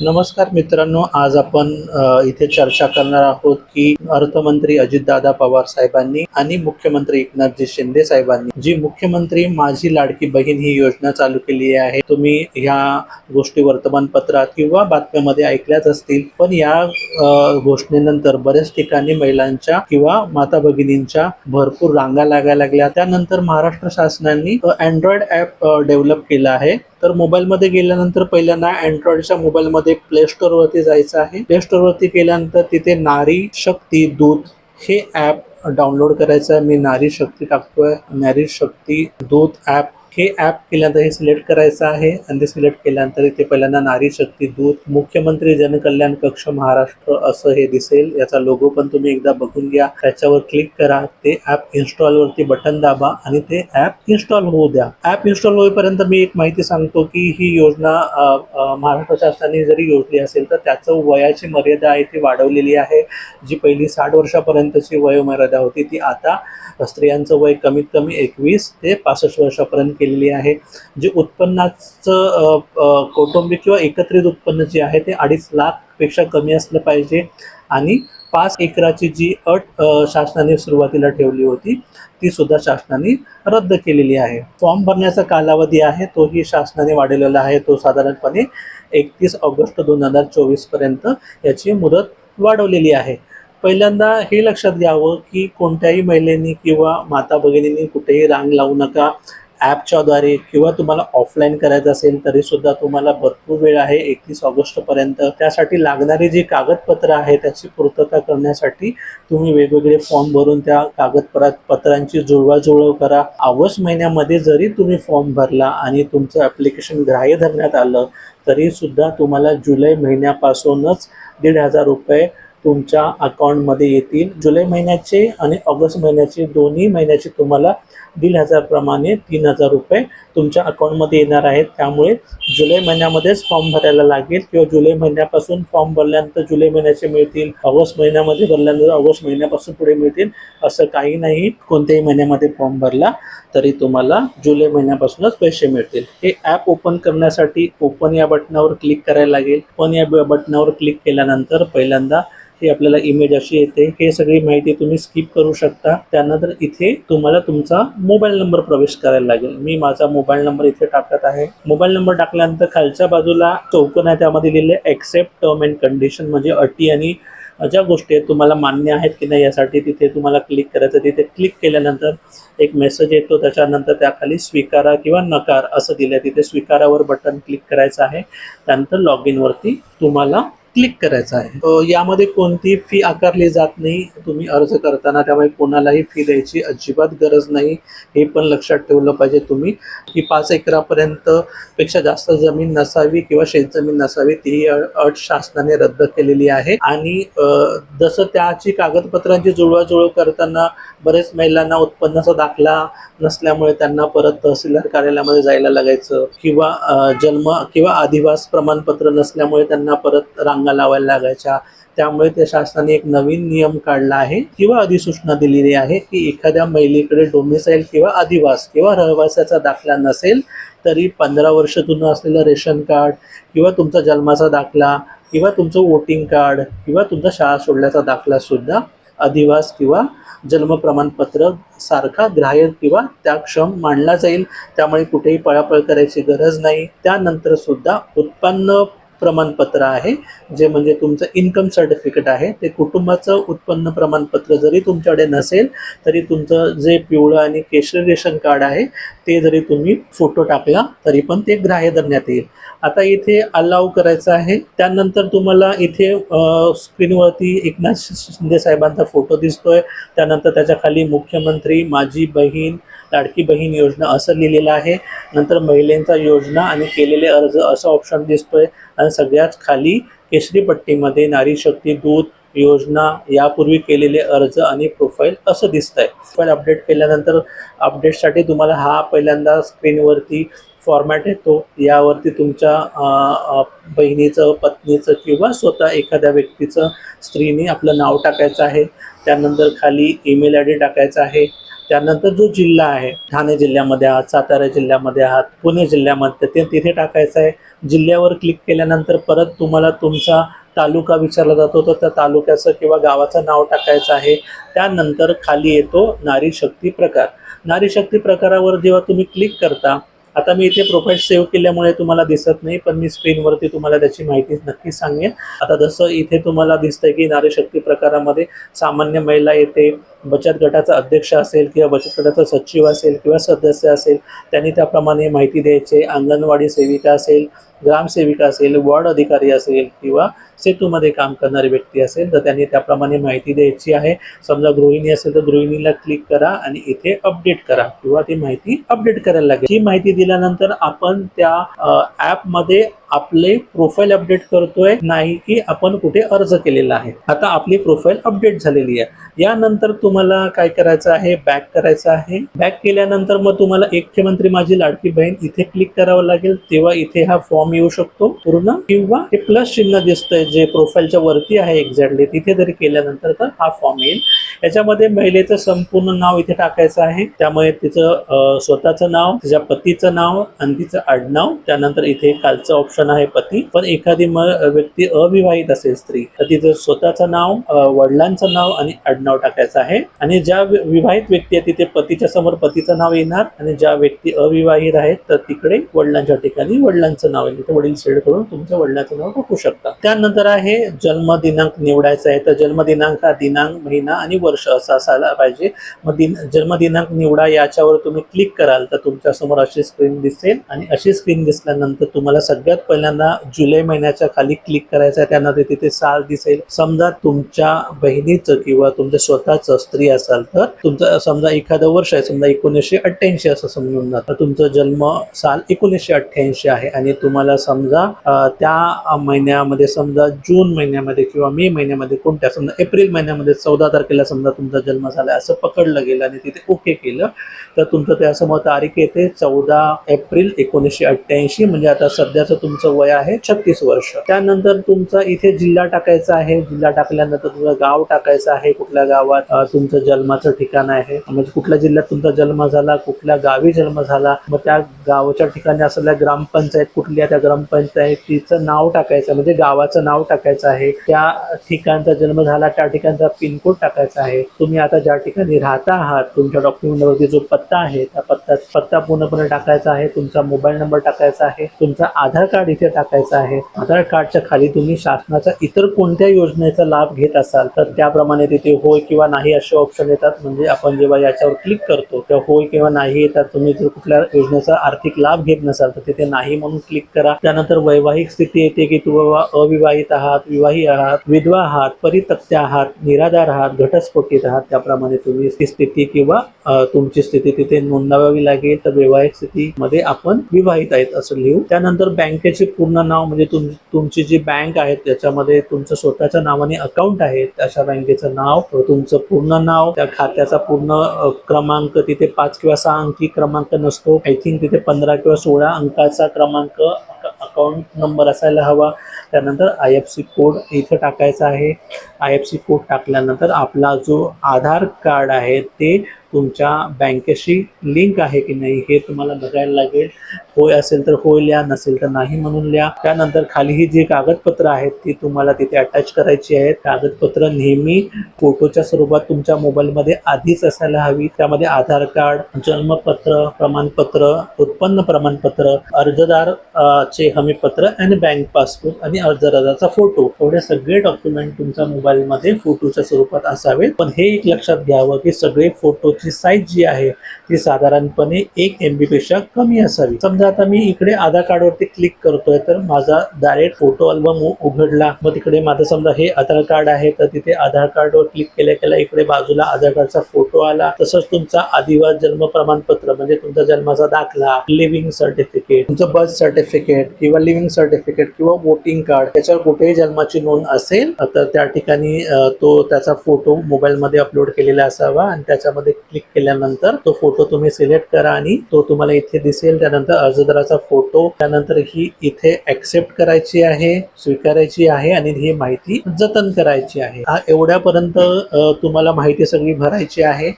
नमस्कार मित्रांनो आज आपण इथे चर्चा करणार आहोत की अर्थमंत्री अजितदादा पवार साहेबांनी आणि मुख्यमंत्री एकनाथजी शिंदे साहेबांनी. जी मुख्यमंत्री माझी लाडकी बहीण ही योजना चालू केली आहे तुम्ही ह्या गोष्टी वर्तमानपत्रात किंवा बातम्यामध्ये ऐकल्याच असतील. पण या घोषणेनंतर बऱ्याच ठिकाणी महिलांच्या किंवा माता भगिनींच्या भरपूर रांगा लागायला लागल्या. त्यानंतर महाराष्ट्र शासनाने अँड्रॉइड ॲप डेव्हलप केलं आहे. तर मोबाईलमध्ये गेल्यानंतर पहिल्यांदा अँड्रॉइडच्या मोबाईलमध्ये प्ले स्टोअरवरती जायचं आहे. प्ले स्टोअरवरती गेल्यानंतर तिथे नारी शक्ती दूत हे ॲप डाउनलोड करायचं आहे. मी नारी शक्ती टाकतोय. नारी शक्ती दूत ॲप हे ॲप केल्यानंतर हे सिलेक्ट करायचं आहे. आणि ते सिलेक्ट केल्यानंतर इथे पहिल्यांदा नारी शक्ती दूत मुख्यमंत्री जनकल्याण कक्ष महाराष्ट्र असं हे दिसेल. याचा लोगो पण तुम्ही एकदा बघून घ्या. त्याच्यावर क्लिक करा. ते ॲप इन्स्टॉलवरती बटन दाबा आणि ते ॲप इन्स्टॉल होऊ द्या. ॲप इन्स्टॉल होईपर्यंत मी एक माहिती सांगतो की ही योजना महाराष्ट्र शासनाने जरी योजली असेल तर त्याचं वयाची मर्यादा आहे ती वाढवलेली आहे. जी पहिली साठ वर्षापर्यंतची वयोमर्यादा होती ती आता स्त्रियांचं वय कमीत कमी एकवीस ते पासष्ट वर्षापर्यंत केलेली आहे. जे उत्पन्नाचं कौटुंबिक किंवा एकत्रित उत्पन्न जे आहे ते अडीच लाखपेक्षा कमी असलं पाहिजे. आणि पाच एकराची जी अट शासनाने सुरुवातीला ठेवली होती ती सुद्धा शासनाने रद्द केलेली आहे. फॉर्म भरण्याचा कालावधी आहे तोही शासनाने वाढवलेला आहे. तो साधारणपणे एकतीस ऑगस्ट दोन हजार चोवीसपर्यंत याची मुदत वाढवलेली आहे. पहिल्यांदा हे लक्षात घ्यावं की कोणत्याही महिलेनी किंवा माता भगिनींनी कुठेही रांग लावू नका. ॲपच्याद्वारे किंवा तुम्हाला ऑफलाईन करायचं असेल तरी सुद्धा तुम्हाला भरपूर वेळ आहे एकतीस ऑगस्टपर्यंत. त्यासाठी लागणारी जी कागदपत्र आहे त्याची पूर्तता करण्यासाठी तुम्ही वेगवेगळे फॉर्म भरून त्या कागदपत्रात पत्रांची जुळवाजुळव करा. ऑगस्ट महिन्यामध्ये जरी तुम्ही फॉर्म भरला आणि तुमचं ॲप्लिकेशन ग्राह्य धरण्यात आलं तरी सुद्धा तुम्हाला जुलै महिन्यापासूनच दीड हजार रुपये तुमच्या अकाउंटमध्ये येतील. जुलै महिन्याचे आणि ऑगस्ट महिन्याचे दोन्ही महिन्याचे तुम्हाला दीड हजारप्रमाणे तीन हजार रुपये तुमच्या अकाउंटमध्ये येणार आहेत. त्यामुळे जुलै महिन्यामध्येच फॉर्म भरायला लागेल किंवा जुलै महिन्यापासून फॉर्म भरल्यानंतर जुलै महिन्याचे मिळतील ऑगस्ट महिन्यामध्ये भरल्यानंतर ऑगस्ट महिन्यापासून पुढे मिळतील असं काही नाही. कोणत्याही महिन्यामध्ये फॉर्म भरला तरी तुम्हाला जुलै महिन्यापासूनच पैसे मिळतील. हे ॲप ओपन करण्यासाठी ओपन या बटनावर क्लिक करायला लागेल. ओपन या बटनावर क्लिक केल्यानंतर पहिल्यांदा ही आपल्याला इमेज अशी येते. हे सगळी माहिती तुम्ही स्किप करू शकता. त्यानंतर इथे तुम्हाला तुमचा मोबाईल नंबर प्रवेश करायला लागेल. मी माझा मोबाईल नंबर इथे टाकत आहे. मोबाईल नंबर टाकल्यानंतर खालच्या बाजूला चौकन आहे त्यामध्ये लिहिले एक्सेप्ट टर्म अँड कंडिशन म्हणजे अटी आणि ज्या गोष्टी आहेत तुम्हाला मान्य आहेत की नाही यासाठी तिथे तुम्हाला क्लिक करायचं. तिथे क्लिक केल्यानंतर एक मेसेज येतो. त्याच्यानंतर त्याखाली स्वीकारा किंवा नकार असं दिलं तिथे स्वीकारावर बटन क्लिक करायचं आहे. त्यानंतर लॉग इनवरती तुम्हाला क्लिक करायचं आहे. यामध्ये कोणतीही फी आकारली जात नाही तुम्ही अर्ज करताना त्यामुळे कोणालाही फी द्यायची अजिबात गरज नाही. हे पण लक्षात ठेवलं पाहिजे तुम्ही की पाच एकरापर्यंत पेक्षा जास्त जमीन नसावी किंवा शेतजमीन नसावी ती अट शासनाने रद्द केलेली आहे. आणि जसं त्याची कागदपत्रांची जुळवाजुळव करताना बरेच महिलांना उत्पन्नाचा दाखला नसल्यामुळे त्यांना परत तहसीलदार कार्यालयामध्ये जायला लागायचं किंवा जन्म किंवा अधिवास प्रमाणपत्र नसल्यामुळे त्यांना परत रांग लावायला लागायच्या. त्यामुळे त्या शासनाने एक नवीन नियम काढला आहे किंवा अधिसूचना दिलेली आहे की एखाद्या महिलेकडे डोमिसाईल किंवा अधिवास किंवा रहिवासाचा दाखला नसेल तरी पंधरा वर्ष जुनं असलेलं रेशन कार्ड किंवा तुमचा जन्माचा दाखला किंवा तुमचं वोटिंग कार्ड किंवा तुमचा शाळा सोडल्याचा दाखला सुद्धा अधिवास किंवा जन्म प्रमाणपत्र सारखा ग्राह्य किंवा त्या क्षम मांडला जाईल. त्यामुळे कुठेही पळापळ करायची गरज नाही. त्यानंतर सुद्धा उत्पन्न प्रमाणपत्र आहे जे म्हणजे तुमचं इन्कम सर्टिफिकेट आहे ते कुटुंबाचं उत्पन्न प्रमाणपत्र जरी तुमच्याकडे नसेल तरी तुमचं जे पिवळं आणि केशरी रेशन कार्ड आहे ते जरी तुम्ही फोटो टाकला तरी पण ते ग्राह्य धरण्यात येईल. आता इथे अलाव करायचं आहे त्यानंतर तुम्हाला इथे स्क्रीनवरती एकनाथ शिंदे साहेबांचा फोटो दिसतोय त्यानंतर त्याच्याखाली मुख्यमंत्री माझी बहीण लाडकी बहीण योजना असं लिहिलेलं आहे नंतर महिलेंचा योजना आणि केलेले अर्ज असं ऑप्शन दिसतोय आणि सगळ्यात खाली केसरी पट्टीमध्ये नारी शक्ती दूध योजना यापूर्वी केलेले अर्ज आणि प्रोफाईल असं दिसतंय. प्रोफाईल अपडेट केल्यानंतर अपडेटसाठी तुम्हाला हा पहिल्यांदा स्क्रीनवरती फॉर्मॅट येतो. यावरती तुमच्या बहिणीचं पत्नीचं किंवा स्वतः एखाद्या व्यक्तीचं स्त्रीने आपलं नाव टाकायचं आहे. त्यानंतर खाली ईमेल आय डी टाकायचा आहे. त्यानंतर जो जिल्हा आहे ठाणे जिल्ह्यामध्ये आहात सातारा जिल्ह्यामध्ये आहात पुणे जिल्ह्यामध्ये ते तिथे टाकायचं आहे. जिल्ह्यावर क्लिक केल्यानंतर परत तुम्हाला तुमचा तालुका विचारला जातो तर त्या तालुक्याचं किंवा गावाचं नाव टाकायचं आहे. त्यानंतर खाली येतो नारी शक्ती प्रकार. नारी शक्ती प्रकारावर जेव्हा तुम्ही क्लिक करता आता मी इथे प्रोफाईल सेव्ह केल्यामुळे तुम्हाला दिसत नाही पण मी स्क्रीनवरती तुम्हाला त्याची माहिती नक्की सांगेन. आता जसं इथे तुम्हाला दिसतंय की नारी शक्ती प्रकारामध्ये सामान्य महिला येते बचत गटाचा अध्यक्ष असेल किंवा बचत गटाचा सचिव असेल किंवा सदस्य असेल त्यांनी त्याप्रमाणे माहिती द्यायचे. अंगणवाडी सेविका असेल ग्रामसेविका असेल वॉर्ड अधिकारी असेल किंवा सेतूमध्ये काम करणारी व्यक्ती असेल तर त्यांनी त्याप्रमाणे माहिती द्यायची आहे. समजा गृहिणी असेल तर गृहिणीला क्लिक करा आणि इथे अपडेट करा किंवा ती माहिती अपडेट करायला लागेल. ही माहिती दिल्यानंतर आपण त्या ॲपमध्ये आपले प्रोफाईल अपडेट करतोय नाही की आपण कुठे अर्ज केलेला आहे. आता आपली प्रोफाईल अपडेट झालेली आहे. यानंतर तुम्हाला काय करायचं आहे? बॅक करायचं आहे. बॅक केल्यानंतर मग तुम्हाला मुख्यमंत्री माझी लाडकी बहीण इथे क्लिक करावं लागेल. तेव्हा इथे हा फॉर्म येऊ शकतो पूर्ण. किंवा हे प्लस चिन्ह दिसतंय जे प्रोफाईलच्या वरती आहे एक्झॅक्टली तिथे जरी केल्यानंतर तर हा फॉर्म येईल. याच्यामध्ये महिलेचं संपूर्ण नाव इथे टाकायचं आहे. त्यामुळे तिचं स्वतःचं नाव तिच्या पतीचं नाव आणि तिचं आडनाव. त्यानंतर इथे कालचं ऑप्शन आहे पती पण एखादी मग व्यक्ती अविवाहित असेल स्त्री तर तिचं स्वतःचं नाव वडिलांचं नाव आणि आडनाव टाकायचं आहे. आणि ज्या विवाहित व्यक्ती आहे तिथे पतीच्या समोर पतीचं नाव येणार आणि ज्या व्यक्ती अविवाहित आहेत तर तिकडे वडिलांच्या ठिकाणी वडिलांचं नाव येईल. वडील सेड करून तुमच्या वडिलांचं नाव टाकू शकता. त्यानंतर आहे जन्मदिनांक निवडायचा आहे. तर जन्मदिनांक हा दिनांक महिना आणि वर्ष असा असायला पाहिजे. मग दिन जन्मदिनांक निवडा याच्यावर तुम्ही क्लिक कराल तर तुमच्यासमोर अशी स्क्रीन दिसेल. आणि अशी स्क्रीन दिसल्यानंतर तुम्हाला सगळ्यात पहिल्यांदा जुलै महिन्याच्या खाली क्लिक करायचं आहे. ते तिथे साल दिसेल. समजा तुमच्या बहिणीचं किंवा तुमच्या स्वतःचं स्त्री असाल तर तुमचं समजा एखादं वर्ष आहे समजा एकोणीसशे अठ्ठ्याऐंशी असं समजून जातं. तर तुमचं जन्म साल एकोणीसशे अठ्ठ्याऐंशी आहे. आणि तुम्हाला समजा त्या महिन्यामध्ये समजा जून महिन्यामध्ये किंवा मे महिन्यामध्ये कोणत्या समजा एप्रिल महिन्यामध्ये चौदा तारखेला समजा तुमचा जन्म झाला असं पकडलं गेलं आणि तिथे ओके केलं तर तुमचं त्यासमोर तारीख येते चौदा एप्रिल एकोणीसशे अठ्ठ्याऐंशी. म्हणजे आता सध्याचं तुमचं वय आहे छत्तीस वर्ष. त्यानंतर तुमचा इथे जिल्हा टाकायचा आहे. जिल्हा टाकल्यानंतर तुमचं गाव टाकायचं आहे कुठल्या गावात? तुमचं जन्माचं ठिकाण आहे. म्हणजे कुठल्या जिल्ह्यात तुमचा जन्म झाला? कुठल्या गावी जन्म झाला? मग त्या गावाच्या ठिकाणी असलेल्या ग्रामपंचायत कुठली आहे? त्या ग्रामपंचायतीचं नाव टाकायचं म्हणजे गावाचं नाव टाकायचं आहे. त्या ठिकाणचा जन्म झाला. त्या ठिकाणचा पिनकोड टाकायचा आहे. तुम्ही आता ज्या ठिकाणी राहता आहात तुमच्या डॉक्युमेंटवरती जो पत्ता आहे त्या पत्ता पत्ता पूर्णपणे टाकायचा आहे. तुमचा मोबाईल नंबर टाकायचा आहे. तुमचा आधार कार्ड इथे टाकायचं आहे. आधार कार्डच्या खाली तुम्ही शासनाच्या इतर कोणत्या योजनेचा लाभ घेत असाल तर त्याप्रमाणे तिथे होय किंवा नाही असे ऑप्शन येतात. म्हणजे आपण जेव्हा याच्यावर क्लिक करतो तेव्हा होय किंवा नाही येतात तुम्ही जर कुठल्या योजनेचा आर्थिक लाभ घेत नसाल तर तिथे नाही म्हणून क्लिक करा. त्यानंतर वैवाहिक स्थिती येते की तुम्ही बाबा अविवाहित आहात विवाही आहात विधवा आहात परितक्त्या आहात निराधार आहात घटस्फोटित आहात त्याप्रमाणे तुम्ही ती स्थिती किंवा तुमची स्थिती तिथे नोंदवावी लागेल. तर वैवाहिक स्थितीमध्ये आपण विवाहित आहेत असं लिहू. त्यानंतर बँकेत बँकेचे पूर्ण नाव म्हणजे तुम तुमची जी बँक आहे त्याच्यामध्ये तुमचं स्वतःच्या नावाने अकाउंट आहे अशा बँकेचं नाव तुमचं पूर्ण नाव त्या खात्याचा पूर्ण क्रमांक तिथे पाच किंवा सहा अंकी क्रमांक नसतो. आय थिंक तिथे पंधरा किंवा सोळा अंकाचा क्रमांक अकाउंट नंबर असायला हवा. त्यानंतर आय एफ सी कोड इथं टाकायचा आहे. आय एफ सी कोड टाकल्यानंतर आपला जो आधार कार्ड आहे ते तुमच्या बँकेशी लिंक आहे की नाही हे तुम्हाला बघायला लागेल. होय असेल तर होय लिहा नसेल तर नाही म्हणून लिहा. त्यानंतर खाली ही जी कागदपत्र आहेत ती तुम्हाला तिथे अटॅच करायची आहेत. कागदपत्र नेहमी फोटोच्या स्वरूपात तुमच्या मोबाईलमध्ये आधीच असायला हवी. त्यामध्ये आधार कार्ड जन्मपत्र प्रमाणपत्र उत्पन्न प्रमाणपत्र अर्जदार चे हमीपत्र आणि बँक पासबुक आणि अर्जदाराचा फोटो एवढे सगळे डॉक्युमेंट तुमच्या मोबाईलमध्ये फोटोच्या स्वरूपात असावेत. पण हे एक लक्षात घ्यावं की सगळे फोटो फोटोची साईज जी आहे ती साधारणपणे एक एम बी पेक्षा कमी असावी. समजा आता मी इकडे आधार कार्डवरती क्लिक करतोय तर माझा डायरेक्ट फोटो अल्बम उघडला. मग तिकडे माझं समजा हे आधार कार्ड आहे तर तिथे आधार कार्डवर क्लिक केल्या केल्या इकडे बाजूला आधार कार्डचा फोटो आला. तसंच तुमचा आदिवास जन्म प्रमाणपत्र म्हणजे तुमचा जन्माचा दाखला लिव्हिंग सर्टिफिकेट तुमचं बर्थ सर्टिफिकेट किंवा लिव्हिंग सर्टिफिकेट किंवा वोटिंग कार्ड त्याच्यावर कुठेही जन्माची नोंद असेल तर त्या ठिकाणी तो त्याचा फोटो मोबाईलमध्ये अपलोड केलेला असावा आणि त्याच्यामध्ये क्लिक केल्यानंतर तो फोटो तुम्ही सिलेक्ट करा आणि तो तुम्हाला इथे दिसेल. त्यानंतर अर्जदाराचा फोटो त्यानंतर ही इथे ऍक्सेप्ट करायची आहे स्वीकारायची आहे आणि ही माहिती जतन करायची आहे. हा एवढ्यापर्यंत तुम्हाला माहिती सगळी भरायची आहे.